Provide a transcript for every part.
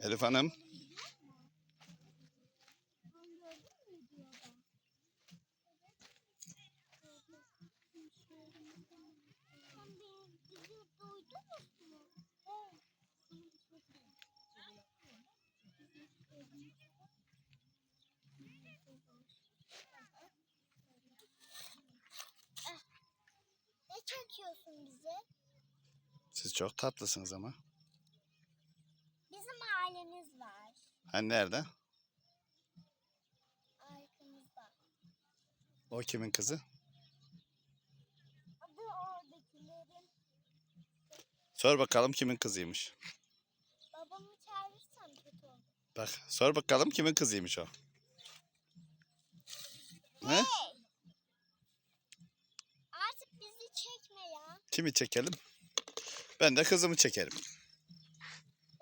Elif Hanım. Bizi? Eh, Ne çekiyorsun bize? Siz çok tatlısınız ama. Hani nerede? Arkamızda. O kimin kızı? Adı oradakilerin. Sor bakalım kimin kızıymış. Babamı çağırırsam kötü olur. Bak sor bakalım kimin kızıymış o. He? Artık bizi çekme ya. Kimi çekelim? Ben de kızımı çekerim.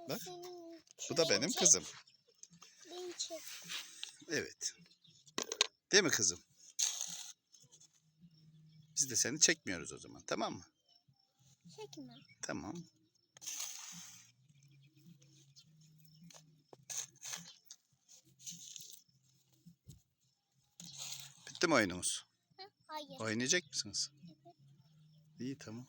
Bak, Senin, Bu da beni benim kızım. Çek. Evet. Değil mi kızım? Biz de seni çekmiyoruz o zaman tamam mı? Çekme. Tamam. Bitti mi oyunumuz? Hı? Hayır. Oynayacak mısınız? İyi tamam.